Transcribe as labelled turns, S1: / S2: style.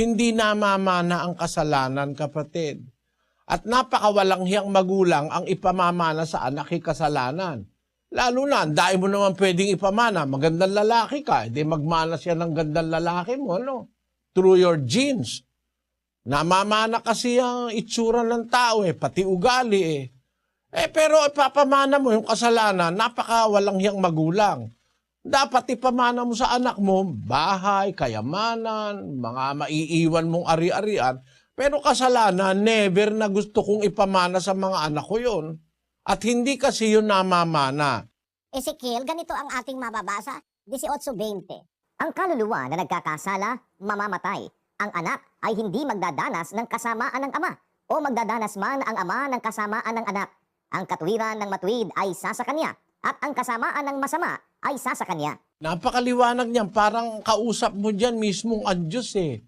S1: Hindi namamana ang kasalanan, kapatid. At napakawalang hiyang magulang ang ipamamana sa anak yung kasalanan. Lalo na, dahil mo naman pwedeng ipamana, magandang lalaki ka, hindi magmana siya ng gandang lalaki mo, ano? Through your genes. Namamana kasi ang itsura ng tao eh, pati ugali eh. Eh pero ipapamana mo yung kasalanan, napaka walang hiyang magulang. Dapat ipamana mo sa anak mo, bahay, kayamanan, mga maiiwan mong ari-arian. Pero kasalanan, never na gusto kong ipamana sa mga anak ko yon. At hindi kasi yun namamana.
S2: Ezekiel, ganito ang ating mababasa, 18.20.
S3: Ang kaluluwa na nagkakasala, mamamatay. Ang anak ay hindi magdadanas ng kasamaan ng ama o magdadanas man ang ama ng kasamaan ng anak. Ang katwiran ng matuwid ay sa kanya at ang kasamaan ng masama ay isa sa kanya.
S1: Napakaliwanag niyan, parang kausap mo dyan mismong ang Diyos eh.